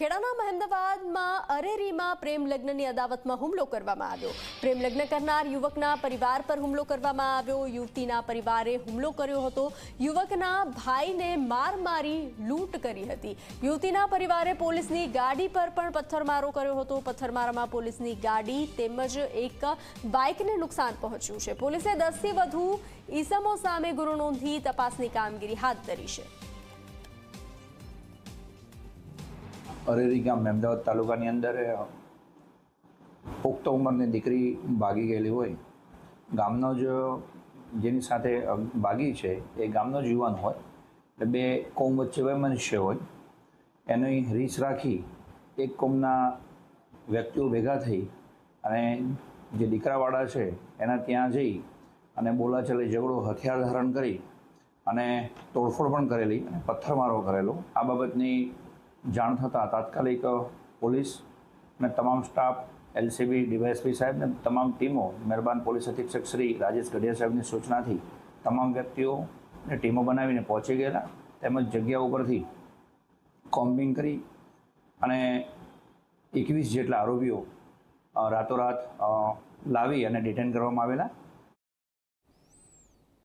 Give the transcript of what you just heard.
ખેડાના મહેમદાવાદમાં અરેરીમાં પ્રેમ લગ્નની અદાવતમાં હુમલો કરવામાં આવ્યો. પ્રેમ લગ્ન કરનાર યુવકના પરિવાર પર હુમલો કરવામાં આવ્યો. યુવતીના પરિવારે હુમલો કર્યો હતો. યુવકના ભાઈને માર મારી લૂંટ કરી હતી. યુવતીના પરિવારે પોલીસની ગાડી પર પણ પથ્થરમારો કર્યો હતો. પથ્થરમારામાં પોલીસની ગાડી તેમજ એક બાઇકને નુકસાન પહોંચ્યું છે. પોલીસે દસથી વધુ ઈસમો સામે ગુનો નોંધી તપાસની કામગીરી હાથ ધરી છે. અરેરી ગામ અમદાવાદ તાલુકાની અંદર પુખ્ત ઉંમરની દીકરી ભાગી ગયેલી હોય. ગામનો જ જેની સાથે ભાગી છે, એ ગામનો જ યુવાન હોય. એટલે બે કોમ વચ્ચે વૈમનસ્ય હોય. એની રીસ રાખી, એક કોમના વ્યક્તિઓ ભેગા થઈ અને જે દીકરાવાળા છે, એના ત્યાં જઈ અને બોલાચાલી, ઝઘડો, હથિયાર ધારણ કરી અને તોડફોડ પણ કરેલી અને પથ્થરમારો કરેલો. આ બાબતની જાણ થતાં તાત્કાલિક પોલીસ અને તમામ સ્ટાફ, એલસીબી, ડીવાયએસપી સાહેબ ને તમામ ટીમો, મહેરબાન પોલીસ અધિક્ષક શ્રી રાજેશ ગઢિયા સાહેબની સૂચનાથી તમામ વ્યક્તિઓ ને ટીમો બનાવીને પહોંચી ગયેલા. તેમજ જગ્યા ઉપરથી કોમ્બિંગ કરી અને એકવીસ જેટલા આરોપીઓ રાતોરાત લાવી અને ડિટેન કરવામાં આવેલા.